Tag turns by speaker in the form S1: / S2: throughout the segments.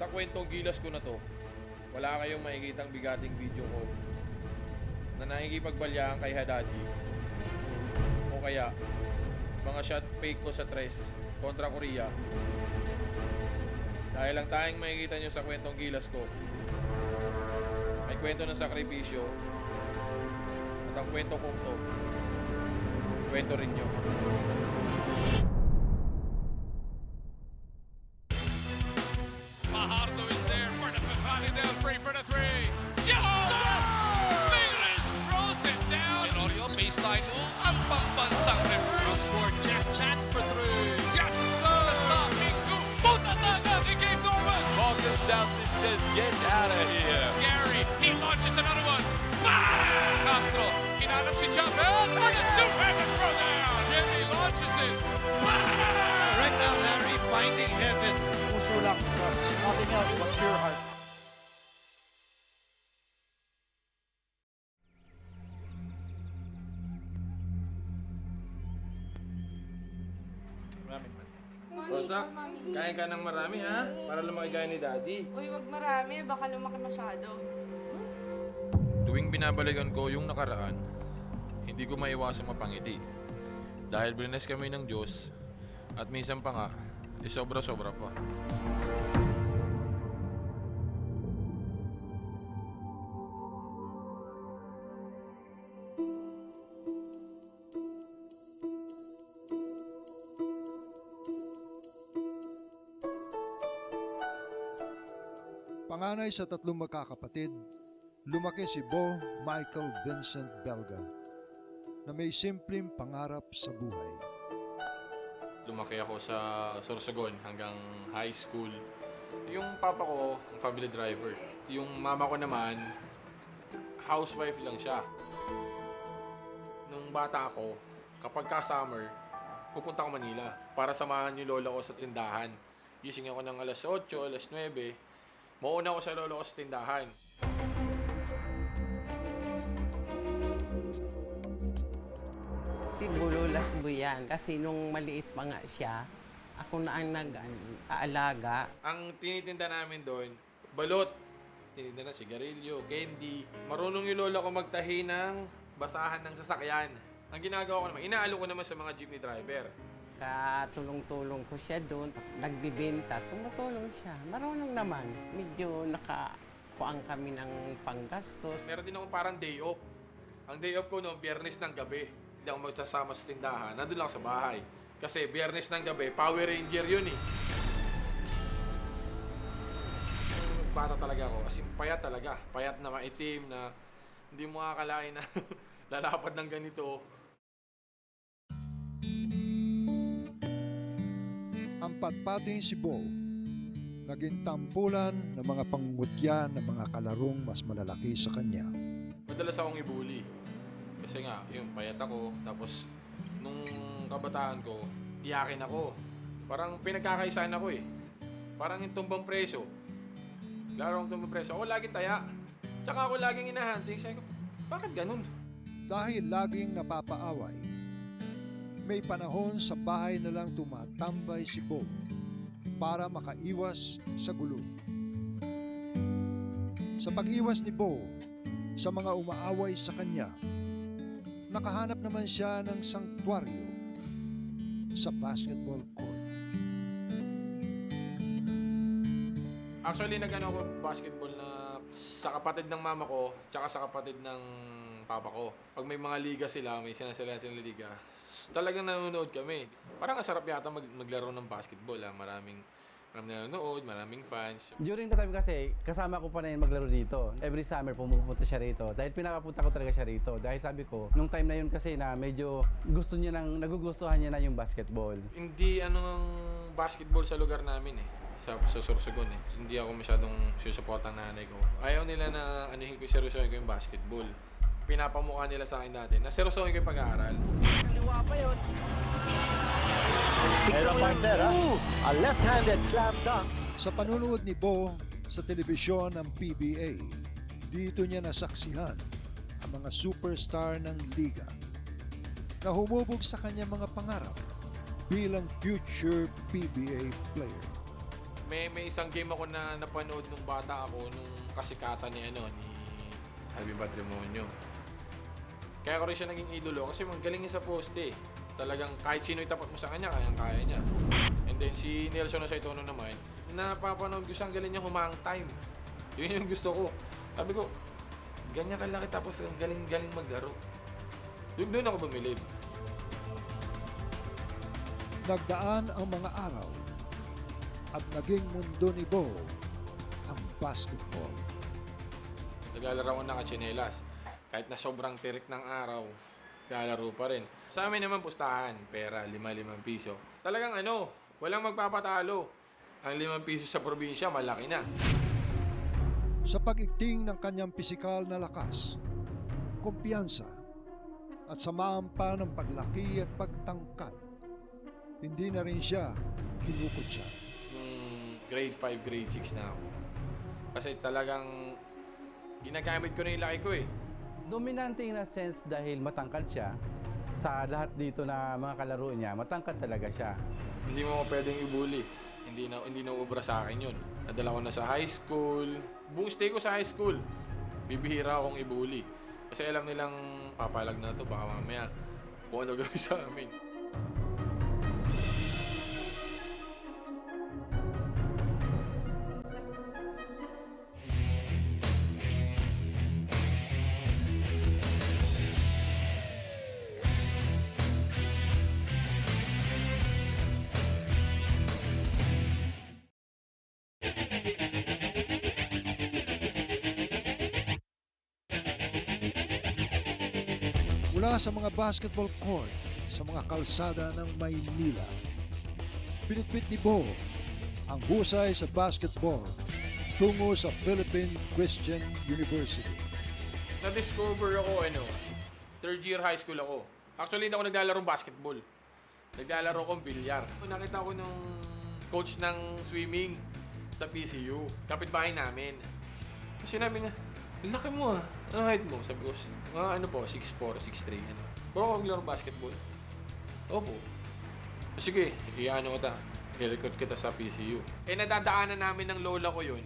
S1: Sa kwentong gilas ko na to, wala kayong makikitang bigating video ko na nakikipagbalyahan kay Hadadi o kaya mga shot fake ko sa tres kontra Korea. Dahil lang tayong makikita nyo sa kwentong gilas ko ay kwento ng sakripisyo at ang kwento kong to kwento rin nyo
S2: here. Gary, he launches another one. Bang! Castro, hinanap si oh, Chapel for the two-handed throw down. Jimmy launches it. Bang!
S3: Right now, Larry finding heaven.
S4: Puso lang plus nothing else but pure heart.
S1: Kain ka ng marami ha? Para lumaki gaya ni Daddy.
S5: Uy, wag marami. Baka lumaki masyado.
S1: Tuwing binabalikan ko yung nakaraan, hindi ko maiwasang mapangiti. Dahil blines kami ng Diyos, at minsan pa nga, eh sobra-sobra pa.
S4: Panganay sa tatlong magkakapatid, lumaki si Bo Michael Vincent Belga na may simpleng pangarap sa buhay.
S1: Lumaki ako sa Sorsogon hanggang high school. Yung papa ko, family driver. Yung mama ko naman, housewife lang siya. Nung bata ako, kapag ka summer, pupunta ako Manila para samahan yung lola ko sa tindahan. Gising ako ng alas 8, alas 9. Mauna ako sa lola ko sa tindahan.
S6: Si Bululas Buyan. Kasi nung maliit pa nga siya, ako na ang nag-aalaga.
S1: Ang tinitinda namin doon, balot. Tinitinda na sigarilyo, candy. Marunong yung lola ko magtahi ng basahan ng sasakyan. Ang ginagawa ko naman, inaalo ko naman sa mga jeepney driver.
S6: Katulong-tulong ko siya doon. Nagbibenta. Tumutulong siya. Marunong naman. Medyo nakakuang kami ng panggastos.
S1: Meron din ako parang day off. Ang day off ko noong biyernes ng gabi. Hindi ako magsasama sa tindahan. Nandun lang sa bahay. Kasi biyernes ng gabi, Power Ranger yun eh. Bata talaga ako. As in, payat talaga. Payat na maitim na hindi mo akalain na lalapad ng ganito.
S4: Ang patpating si Bo, naging tampulan ng mga pangungutya ng mga kalarong mas malalaki sa kanya.
S1: Madalas akong ibuli. Kasi nga, yung payat ako. Tapos, nung kabataan ko, iyakin ako. Parang pinagkakaisaan ako eh. Parang yung tumbang preso. Laro akong tumbang preso. Ako lagi taya. Tsaka ako laging inahunting. Sabi ko, bakit ganun?
S4: Dahil laging napapaaway, may panahon sa bahay na lang tumatambay si Bo para makaiwas sa gulo. Sa pag-iwas ni Bo sa mga umaaway sa kanya, nakahanap naman siya ng sanktuaryo sa basketball court.
S1: Actually, nag-ano ako basketball na sa kapatid ng mama ko, tsaka sa kapatid ng papa ko. Pag may mga liga sila, may sinasala silang liga, talagang nanonood kami. Parang ang sarap yata mag- maglaro ng basketball. Ah. Maraming, maraming nanonood, maraming fans.
S7: During the time kasi, kasama ko pa na yun maglaro dito. Every summer pumupunta siya rito. Dahil pinakapunta ko talaga siya rito. Dahil sabi ko, nung time na yun kasi na medyo gusto niya nang, nagugustuhan niya na yung basketball.
S1: Hindi ano ang basketball sa lugar namin eh. Sa, sa Sorsogon eh. Hindi ako masyadong susupport ang nanay ko. Ayaw nila na anuhin ko, seryosohin ko yung basketball. Pinapamukha nila sa akin dati na seryosohin ko yung pag-aaral.
S3: Pero partner, ha? A left-handed slam dunk.
S4: Sa panunood ni Bo sa telebisyon ng PBA, dito niya nasaksihan ang mga superstar ng liga na humubog sa kanyang mga pangarap bilang future PBA player.
S1: may may isang game ako na napanood nung bata ako nung kasikatan ni ano ni Javi Patrimonio. Kaya ko rin siya naging idolo kasi magaling niya sa poste. Talagang kahit sino itapat mo sa kanya, kayang kaya niya. And then si Nelson Osaitono naman, napapanood ko siyang galing niya humang time. Yun yung gusto ko. Sabi ko, ganyan kalaki tapos ang galing-galing maglaro. Doon, doon ako bumilib.
S4: Nagdaan ang mga araw at naging mundo ni Bo ang basketball.
S1: Naglalaro ko ng katsinelas. Kahit na sobrang tirik ng araw, naglalaro pa rin. Sa amin naman pustahan, pera, lima-limang piso. Talagang ano, walang magpapatalo. Ang limang piso sa probinsya, malaki na.
S4: Sa pag-igting ng kanyang pisikal na lakas, kumpiyansa, at samahan pa ng paglaki at pagtangkad, hindi na rin siya kinukutsa.
S1: Nung grade 5, grade 6 na ako. Kasi talagang ginagamit ko na yung laki ko eh.
S7: Dominante in a sense dahil matangkad siya. Sa lahat dito na mga kalaro niya, matangkad talaga siya.
S1: Hindi mo pwedeng ibuli. Hindi na hindi na ubra sa akin 'yun. Nadala ko na sa high school. Buong stay ko sa high school. Bibihira akong ibuli. Kasi alam nilang papalag na to baka mamaya kung ano gawin sa amin.
S4: Sa mga basketball court sa mga kalsada ng Maynila, pinitpit ni Bo ang husay sa basketball tungo sa Philippine Christian University.
S1: Na-discover ako ano, third year high school ako. Actually, hindi ako naglalaro basketball. Naglalaro akong bilyar. Nakita ko nung coach ng swimming sa PCU. Kapitbahay namin. Kasi niya, "Ang laki mo ah. Ano height mo? Sabi ko, mga ano po, 6'4", 6'3", ano. Bro, ako maglaro basketball. Opo. Sige, ikiano kita. I-record kita sa PCU. Eh, nadadaanan namin ng lola ko yun.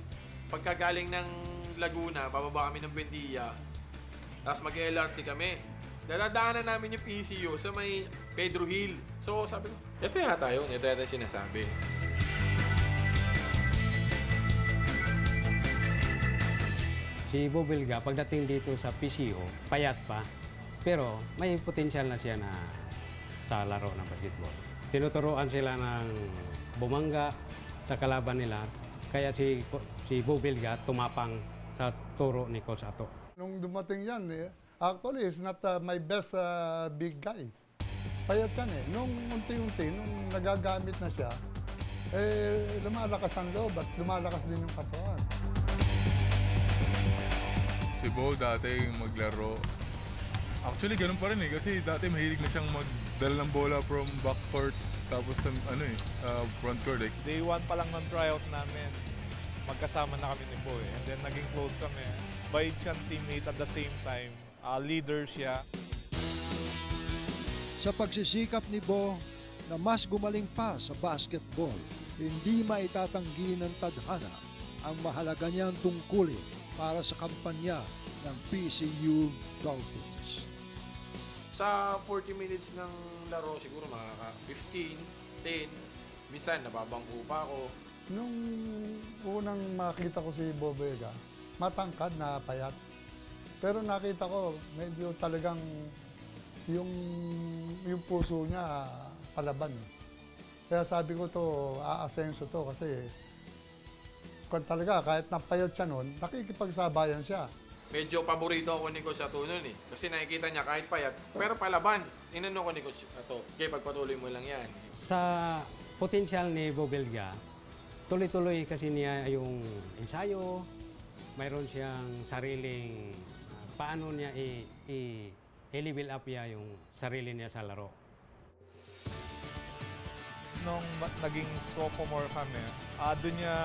S1: Pagkagaling ng Laguna, bababa kami ng Buendia. Tapos mag-LRT kami. Dadadaanan namin yung PCU sa may Pedro Hill. So, sabi ko, ito yata yun. Ito yata sinasabi.
S8: Si Bobilga, pagdating dito sa PCO, payat pa. Pero may potensyal na siya na sa laro ng basketball. Tinuturoan sila ng bumangga sa kalaban nila. Kaya si, si Bobilga tumapang sa turo ni Coach Ato.
S9: Nung dumating yan, eh, actually, it's not uh, my best uh, big guy. Payat yan eh. Nung unti-unti, nung nagagamit na siya, eh, lumalakas ang loob at lumalakas din yung katawan.
S10: Si Bo dati maglaro. Actually, ganun pa rin eh. Kasi dati mahilig na siyang magdala ng bola from backcourt tapos sa ano eh, uh, front court eh.
S11: Day one pa lang ng tryout namin, magkasama na kami ni Boy. And then naging close kami. Bait siyang teammate at the same time. uh, leader siya.
S4: Sa pagsisikap ni Bo na mas gumaling pa sa basketball, hindi maitatanggi ng tadhana ang mahalaga niyang tungkulin para sa kampanya ng PCU Dolphins.
S1: Sa 40 minutes ng laro, siguro makaka 15, 10. Minsan, nababangko pa ako.
S9: Nung unang makita ko si Bobega, matangkad na payat. Pero nakita ko, medyo talagang yung, yung puso niya palaban. eh. Kaya sabi ko to, aasenso to kasi kung talaga, kahit napayat siya noon, nakikipagsabayan siya.
S1: Medyo paborito ako ni Coach Ato nun eh. Kasi nakikita niya kahit payat, pero palaban. Inano ko ni Coach Ato, okay, pagpatuloy mo lang yan.
S8: Sa potensyal ni Bobilga, tuloy-tuloy kasi niya yung ensayo, mayroon siyang sariling ah, paano niya i-level up niya yung sarili niya sa laro.
S11: Nung naging sophomore kami, uh, doon niya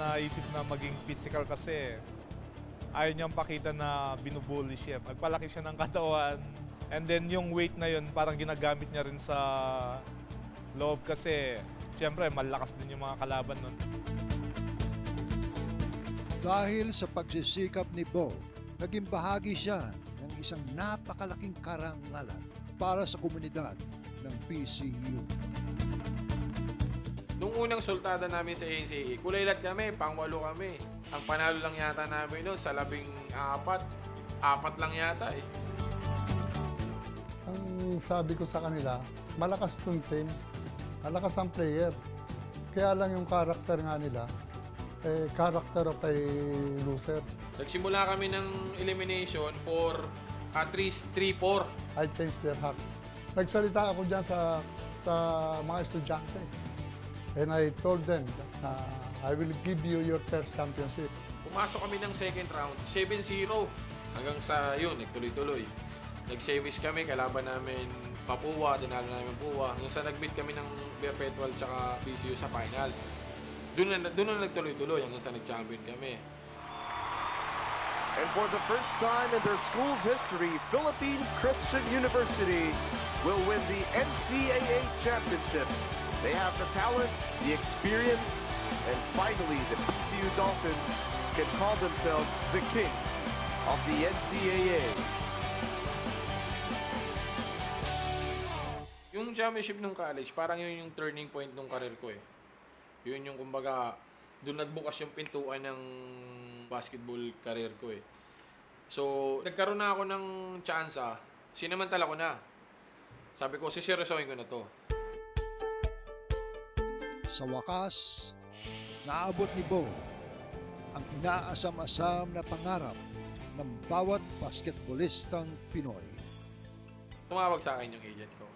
S11: naisip na maging physical kasi ayaw niyang pakita na binubully siya. Nagpalaki siya ng katawan. And then yung weight na yun, parang ginagamit niya rin sa loob kasi siyempre malakas din yung mga kalaban nun.
S4: Dahil sa pagsisikap ni Bo, naging bahagi siya ng isang napakalaking karangalan para sa komunidad ng PCU.
S1: Nung unang sultada namin sa NCAA, kulaylat kami, pangwalo kami. Ang panalo lang yata namin noon sa labing apat. Apat lang yata eh.
S9: Ang sabi ko sa kanila, malakas tong team, malakas ang player. Kaya lang yung karakter nga nila, eh, character of a loser.
S1: Nagsimula kami ng elimination for at least 3-4.
S9: I changed their heart. Nagsalita ako dyan sa, sa mga estudyante. And I told them na I will give you your first championship.
S1: Pumasok kami ng second round, 7-0. Hanggang sa yun, nagtuloy-tuloy. Nag-series kami, kalaban namin Papua, dinalo namin Papua. Hanggang sa nag-meet kami ng Perpetual tsaka PCU sa finals. Doon na, doon na nagtuloy-tuloy hanggang sa nag-champion kami.
S3: And for the first time in their school's history, Philippine Christian University will win the NCAA championship. They have the talent, the experience, and finally the PCU Dolphins can call themselves the kings of the NCAA.
S1: Yung championship ng college, parang yun yung turning point ng karir ko eh. Yun yung kumbaga, doon nagbukas yung pintuan ng basketball career ko eh. So, nagkaroon na ako ng tsansa, sinamantala ko na. Sabi ko, siseryosohin ko na to.
S4: Sa wakas, naabot ni Bo ang inaasam-asam na pangarap ng bawat basketballistang Pinoy.
S1: Tumawag sa akin yung agent ko.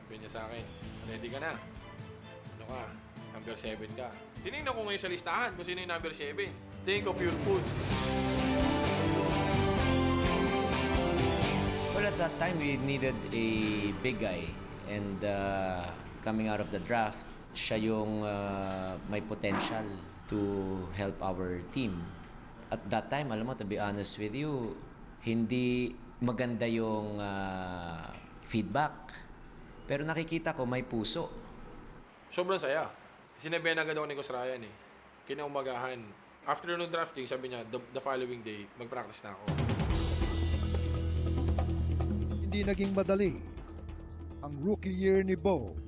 S1: Sabi niya sa akin, ready ka na? Ano ka? Number 7 ka. Tinignan ko ngayon sa listahan kung sino yung number 7. Tingin ko Pure Foods.
S12: Well, at that time, we needed a big guy. And uh, coming out of the draft, siya yung uh, may potential to help our team. At that time, alam mo, to be honest with you, hindi maganda yung uh, feedback. Pero nakikita ko may puso.
S1: Sobrang saya. Sinabihan agad ako ni Coach Ryan eh. Kinaumagahan. After nung drafting, sabi niya, the, the following day, mag-practice na ako.
S4: Hindi naging madali ang rookie year ni Bo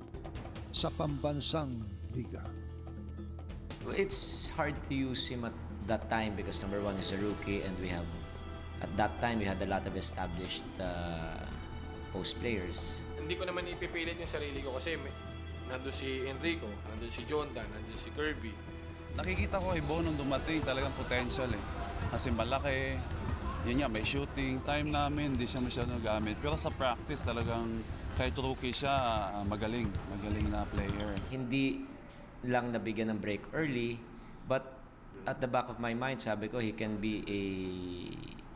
S4: sa pambansang liga.
S12: It's hard to use him at that time because number one is a rookie and we have, at that time, we had a lot of established uh, post players.
S1: Hindi ko naman ipipilit yung sarili ko kasi may, nandun si Enrico, nandun si John Dan, nandun si Kirby.
S13: Nakikita ko kay Bo nung dumating talagang potential eh. Kasi malaki, yun nga, may shooting. Time namin, hindi siya masyado nagamit. Pero sa practice talagang kahit rookie siya, ah, magaling. Magaling na player.
S12: Hindi lang nabigyan ng break early, but at the back of my mind, sabi ko, he can be a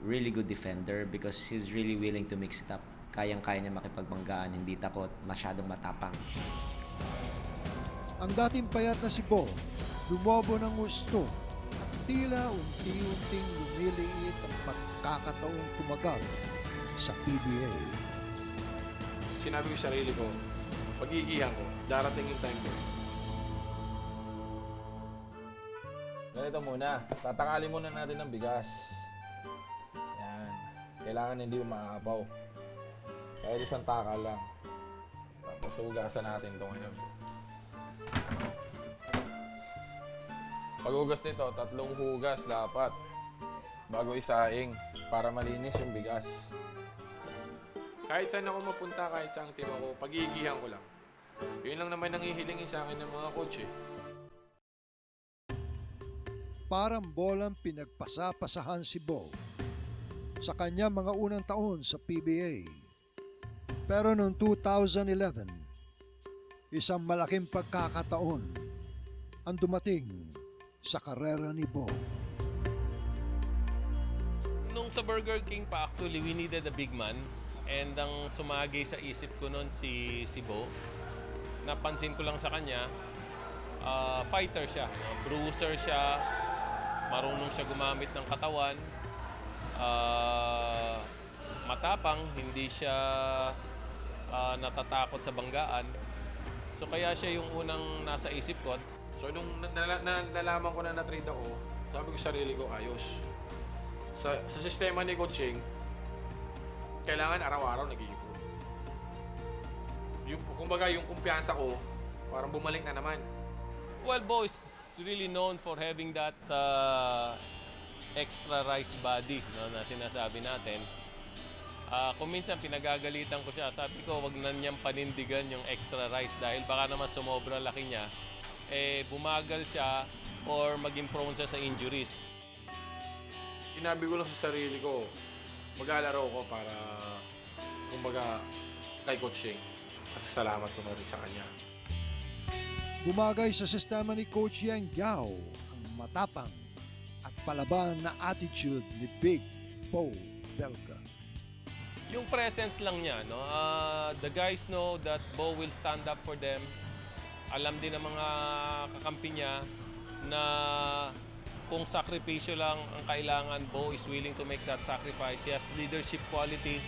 S12: really good defender because he's really willing to mix it up. Kayang-kaya niya makipagbanggaan, hindi takot, masyadong matapang.
S4: Ang dating payat na si Bo, lumobo ng gusto at tila unti-unting lumiliit ang pagkakataong tumagal sa PBA.
S1: Sinabi ko sa sarili ko, pag-iigihan ko, darating yung time ko. Ganito muna, tatakalin muna natin ng bigas. Yan. Kailangan hindi umaapaw. Kahit isang takal lang. Tapos hugasan natin ito ngayon. Paghugas nito, tatlong hugas dapat. Bago isaing para malinis yung bigas. Kahit saan ako mapunta, kahit saan team ako, pag-iigihan ko lang. Yun lang naman ang hihilingin sa akin ng mga coach eh.
S4: Parang bolang pinagpasapasahan si Bo sa kanya mga unang taon sa PBA. Pero noong 2011, isang malaking pagkakataon ang dumating sa karera ni Bo.
S14: Nung sa Burger King pa, actually, we needed a big man. And ang sumagay sa isip ko noon si, si Bo. Napansin ko lang sa kanya, ah, fighter siya. no? Bruiser siya, marunong siya gumamit ng katawan, ah, matapang, hindi siya ah, natatakot sa banggaan. So kaya siya yung unang nasa isip ko.
S1: So nung na- na- na- nalaman ko na na-trade ako, sabi ko sa sarili ko, ayos. Sa, sa sistema ni Coaching, kailangan araw-araw nag-i-improve. Yung, kumbaga, yung kumpiyansa ko, parang bumalik na naman.
S14: Well, Bo is really known for having that uh, extra rice body no, na sinasabi natin. Ah, kung minsan pinagagalitan ko siya, sabi ko wag na niyang panindigan yung extra rice dahil baka naman sumobra laki niya, eh bumagal siya or maging prone siya sa injuries.
S1: Sinabi ko lang sa sarili ko, maglalaro ko para, kumbaga, kay Coaching. Kasi salamat ko na rin sa kanya.
S4: Bumagay sa sistema ni Coach Yang Yao ang matapang at palaban na attitude ni Big Bo Belga.
S14: Yung presence lang niya, no? Ah, the guys know that Bo will stand up for them. Alam din ng mga kakampi niya na kung sakripisyo lang ang kailangan, Bo is willing to make that sacrifice. Has leadership qualities.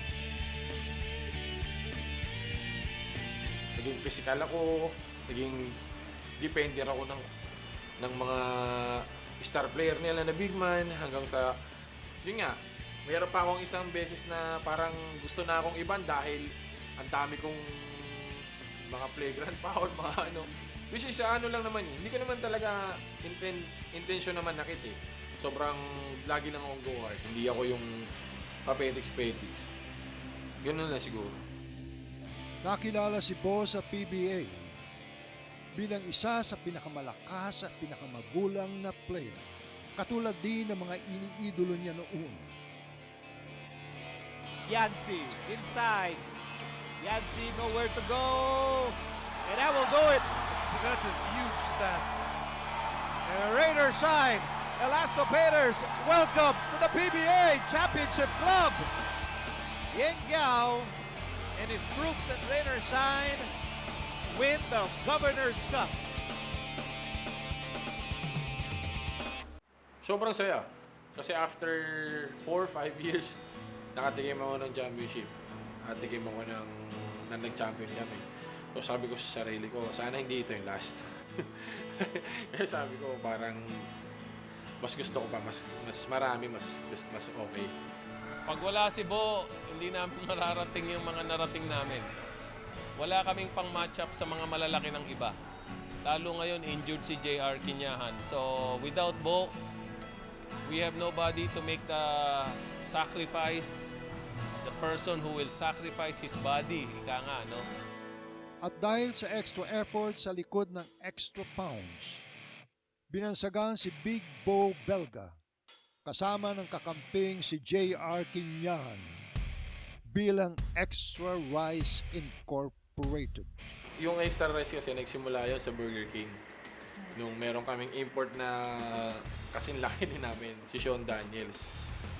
S1: Naging physical ako, naging defender ako ng, ng mga star player nila na big man hanggang sa, yun nga, mayroon pa akong isang beses na parang gusto na akong iban dahil ang dami kong mga playground foul, mga ano. Which is ano lang naman yun. Hindi ko naman talaga inten intention naman nakit eh. Sobrang lagi lang akong go hard. Hindi ako yung papetiks-petiks. Ganun lang siguro.
S4: Nakilala si Bo sa PBA bilang isa sa pinakamalakas at pinakamagulang na player. Katulad din ng mga iniidolo niya noon.
S15: Yancy inside. Yancy nowhere to go. And that will do it. That's a huge stat. And Raider. Elasto Peters, welcome to the PBA Championship Club. Ying Yao and his troops at Raider Shine win the Governor's Cup.
S1: Sobrang saya. Kasi after 4 or 5 years, nakatikim ako ng championship. Nakatikim ako ng, na nag-champion kami. So sabi ko sa sarili ko, sana hindi ito yung last. Kaya sabi ko, parang mas gusto ko pa, mas, mas marami, mas, gusto, mas okay.
S14: Pag wala si Bo, hindi namin mararating yung mga narating namin. Wala kaming pang match up sa mga malalaki ng iba. Lalo ngayon, injured si JR Kinyahan. So, without Bo, we have nobody to make the sacrifice, the person who will sacrifice his body. Ika nga, no?
S4: At dahil sa extra effort sa likod ng extra pounds, binansagan si Big Bo Belga kasama ng kakamping si J.R. Kinyan bilang Extra Rice Incorporated.
S1: Yung extra rice kasi nagsimula yun sa Burger King. Nung meron kaming import na kasing laki din namin, si Sean Daniels.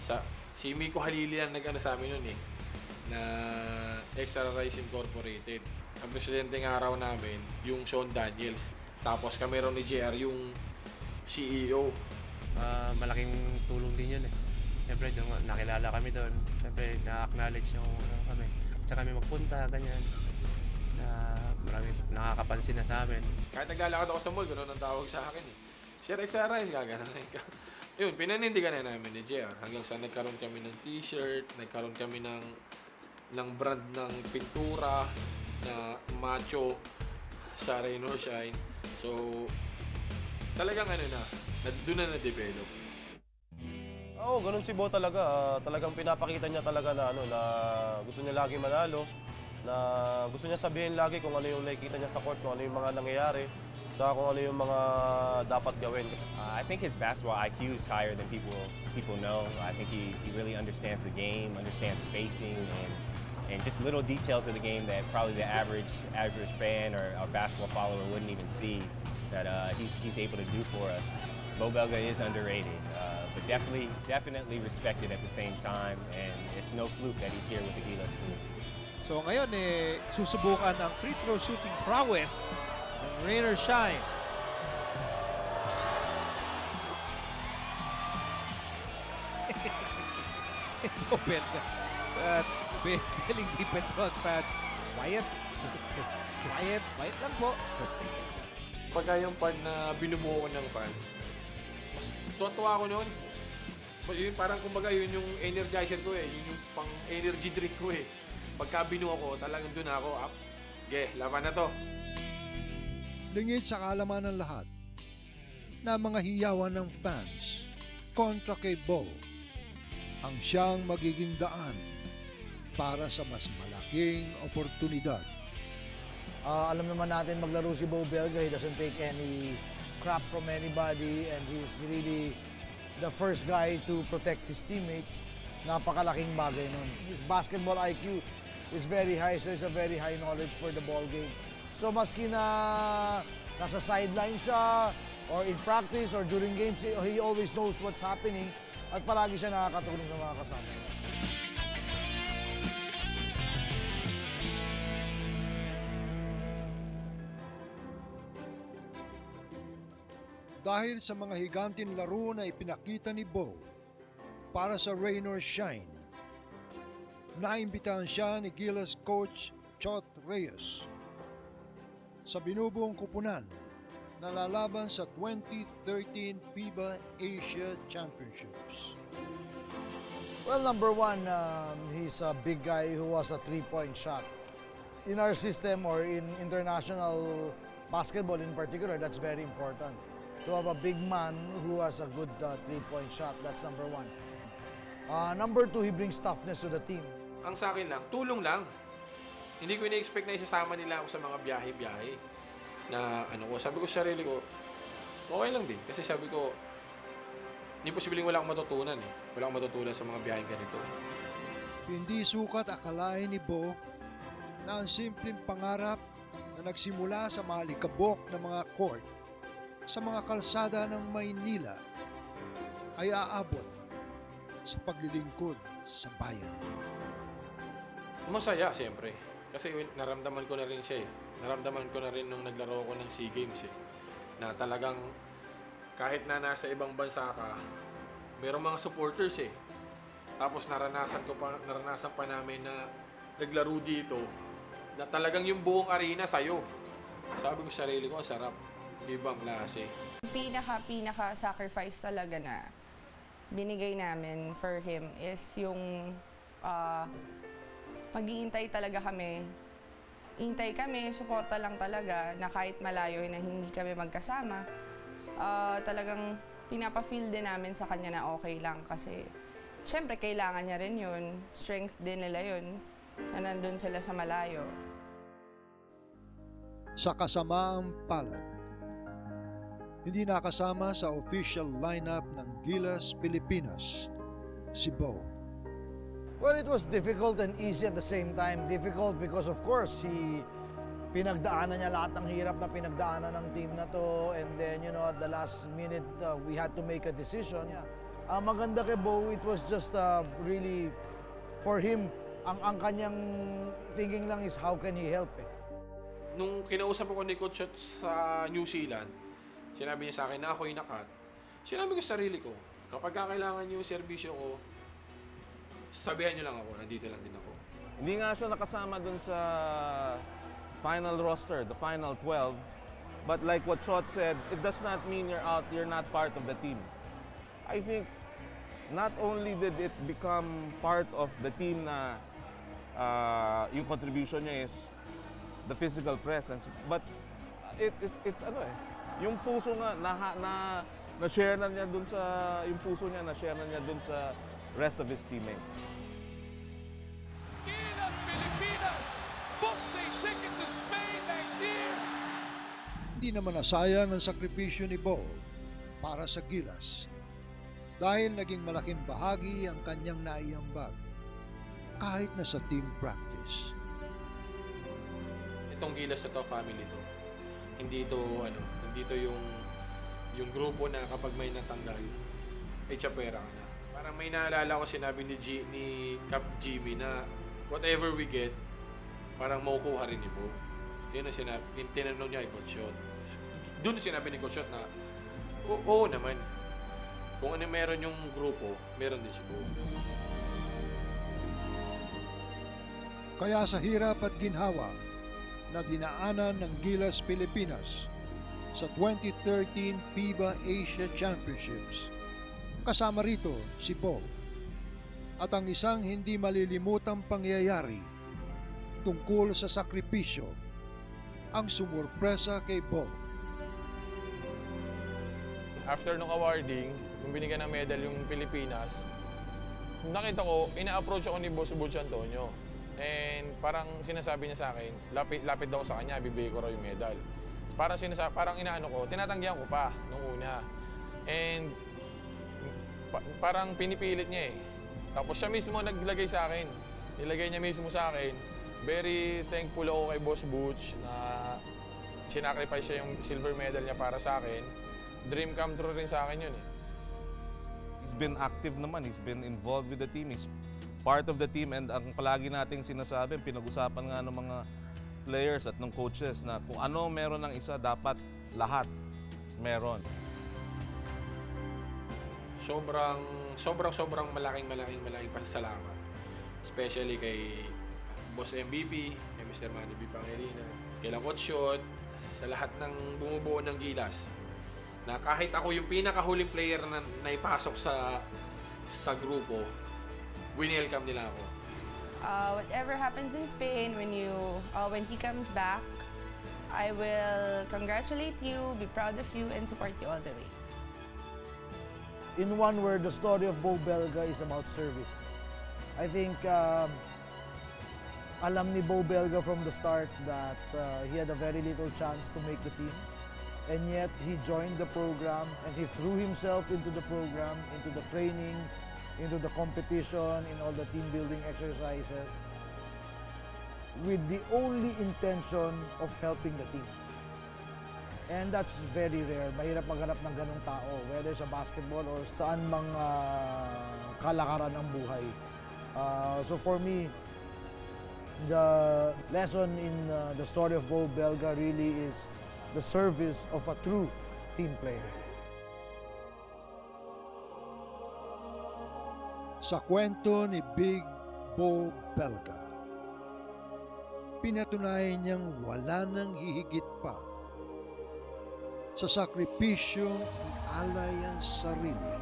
S1: Sa, si Miko Halili ang nag-ano sa amin yun eh, na Extra Rice Incorporated. Ang presidente ng araw namin, yung Sean Daniels. Tapos kami ni JR yung CEO.
S16: Ah, malaking tulong din yun eh. Siyempre, yung nakilala kami doon. Siyempre, na-acknowledge yung ano, kami. Sa kami magpunta, ganyan. Na marami nakakapansin na sa amin.
S1: Kahit naglalakad ako sa mall, gano'n ang tawag sa akin eh. Sir Extra Rice, gaganahin ka. Yun, pinanindigan na namin ni JR. Hanggang sa nagkaroon kami ng t-shirt, nagkaroon kami ng ng brand ng pintura na macho sa Rain or Shine. So, talagang ano na, na doon na na-develop.
S17: Oo, ganun si Bo talaga. Ah, talagang pinapakita niya talaga na ano na gusto niya lagi manalo, na gusto niya sabihin lagi kung ano yung nakikita niya sa court, kung ano yung mga nangyayari, sa kung ano yung mga dapat gawin.
S18: Uh, I think his basketball IQ is higher than people people know. I think he, he really understands the game, understands spacing, and and just little details of the game that probably the average average fan or a basketball follower wouldn't even see that uh, he's he's able to do for us. Bo Belga is underrated, uh, but definitely definitely respected at the same time, and it's no fluke that he's here with the Gilas group.
S15: So ngayon eh, susubukan ang free throw shooting prowess ng Rain or Shine. Ito, Belga. At Beling Di Petron fans. Quiet. quiet. Quiet lang po.
S1: Pagka yung part na binumuo ko ng fans, mas tuwa-tuwa ako noon. Yun, parang kumbaga yun yung energizer ko eh. Yun yung pang energy drink ko eh. Pagka binuo ko, talagang doon ako. Up. Ge, laban na to.
S4: Lingid sa kaalaman ng lahat na mga hiyawan ng fans kontra kay Bo ang siyang magiging daan para sa mas malaking oportunidad.
S19: Ah, alam naman natin maglaro si Bo Belga. He doesn't take any crap from anybody and he's really the first guy to protect his teammates. Napakalaking bagay nun. His basketball IQ is very high so he's a very high knowledge for the ball game. So maski na nasa sideline siya or in practice or during games, he always knows what's happening at palagi siya nakakatulong sa mga kasama niya.
S4: Dahil sa mga higantin laro na ipinakita ni Bo para sa Rain or Shine, naimbitahan siya ni Gilas coach Chot Reyes sa binubuong kupunan na lalaban sa 2013 FIBA Asia Championships.
S19: Well, number one, um, he's a big guy who has a three-point shot. In our system or in international basketball in particular, that's very important. To have a big man who has a good uh, three-point shot, that's number one. Uh, number two, he brings toughness to the team.
S1: Ang sa akin lang, tulong lang. Hindi ko ini-expect na isasama nila ako sa mga biyahe-biyahe. Na ano ko, sabi ko sa sarili ko, okay lang din. Kasi sabi ko, hindi posibleng wala akong matutunan eh. Wala akong matutunan sa mga biyaheng ganito.
S4: Hindi sukat akalain ni Bo na ang simpleng pangarap na nagsimula sa malikabok ng mga court sa mga kalsada ng Maynila ay aabot sa paglilingkod sa bayan.
S1: Masaya, siyempre. Kasi naramdaman ko na rin siya eh. Naramdaman ko na rin nung naglaro ko ng SEA Games eh. Na talagang kahit na nasa ibang bansa ka, mayroong mga supporters eh. Tapos naranasan ko pa, naranasan pa namin na naglaro dito na talagang yung buong arena sa'yo. Sabi ko sa sarili ko, ang sarap. Ibang klase.
S5: Pinaka, pinaka sacrifice talaga na binigay namin for him is yung uh, mag-iintay talaga kami. Intay kami, suporta lang talaga na kahit malayo na hindi kami magkasama, ah, talagang pinapa-feel din namin sa kanya na okay lang kasi syempre kailangan niya rin yun. Strength din nila yun na nandun sila sa malayo.
S4: Sa kasamaang palad, hindi nakasama sa official lineup ng Gilas Pilipinas si Bo.
S19: Well, it was difficult and easy at the same time. Difficult because of course, he pinagdaanan niya lahat ng hirap na pinagdaanan ng team na to and then, you know, at the last minute, uh, we had to make a decision. Ang maganda kay Bo, it was just uh, really, for him, ang, ang kanyang thinking lang is how can he help eh.
S1: Nung kinausap ako ni Coach sa New Zealand, sinabi niya sa akin na ako'y nakat. Sinabi ko sa sarili ko, kapag kailangan niyo yung serbisyo ko, sabihan niyo lang ako, nandito lang din ako.
S20: Hindi nga siya nakasama dun sa final roster, the final 12. But like what Shot said, it does not mean you're out, you're not part of the team. I think not only did it become part of the team na uh, yung contribution niya is the physical presence, but it, it it's ano eh, yung puso nga na na na share na niya dun sa yung puso niya na share na niya dun sa rest of his teammates.
S2: Gilas Pilipinas books a ticket to Spain next year.
S4: Hindi naman nasayang ang sakripisyo ni Bo para sa Gilas dahil naging malaking bahagi ang kanyang naiambag kahit na sa team practice.
S1: Itong Gilas na to, family to. Hindi to, ano, hindi to yung yung grupo na kapag may natanggal, ay tsapera ka na. Parang may naalala ko sinabi ni, G, ni Cap Jimmy na whatever we get, parang makukuha rin ni Bo. Yun ang sinabi, yung tinanong niya kay Coach Shot. Doon sinabi ni Coach Shot na, "Oo- oo naman. Kung ano meron yung grupo, meron din si Bo.
S4: Kaya sa hirap at ginhawa na dinaanan ng Gilas Pilipinas sa 2013 FIBA Asia Championships, Kasama rito si Bo. At ang isang hindi malilimutang pangyayari tungkol sa sakripisyo ang sumurpresa kay Bo.
S1: After nung awarding, nung binigyan ng medal yung Pilipinas, nakita ko, ina-approach ako ni Boss Butch Antonio. And parang sinasabi niya sa akin, lapit, lapit daw sa kanya, bibigay ko raw yung medal. Parang sinasa parang inaano ko, tinatanggihan ko pa nung una. And pa- parang pinipilit niya eh. Tapos siya mismo naglagay sa akin. Nilagay niya mismo sa akin. Very thankful ako kay Boss Butch na sinacrifice siya yung silver medal niya para sa akin. Dream come true rin sa akin yun eh.
S20: He's been active naman. He's been involved with the team. He's part of the team and ang palagi nating sinasabi, pinag-usapan nga ng mga players at ng coaches na kung ano meron ng isa, dapat lahat meron.
S1: sobrang sobrang sobrang malaking malaking malaking pasasalamat. Especially kay Boss MVP, kay Mr. Manny B. Pangilinan, kay Coach Shot, sa lahat ng bumubuo ng gilas. Na kahit ako yung pinakahuling player na naipasok sa sa grupo, winelcome nila ako.
S5: Uh, whatever happens in Spain, when you uh, when he comes back, I will congratulate you, be proud of you, and support you all the way.
S19: In one word, the story of Bo Belga is about service. I think um, alam ni Bo Belga from the start that uh, he had a very little chance to make the team. And yet he joined the program and he threw himself into the program, into the training, into the competition, in all the team building exercises with the only intention of helping the team. And that's very rare. Mahirap maghanap ng ganong tao, whether sa basketball or saan mang ah, kalakaran ng buhay. Ah, so for me, the lesson in ah, the story of Bo Belga really is the service of a true team player.
S4: Sa kwento ni Big Bo Belga, pinatunayan niyang wala nang hihigit pa sa sakripisyong ialay ang sarili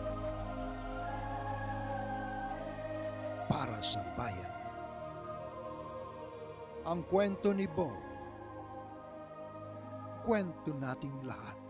S4: para sa bayan. Ang kwento ni Bo, kwento nating lahat.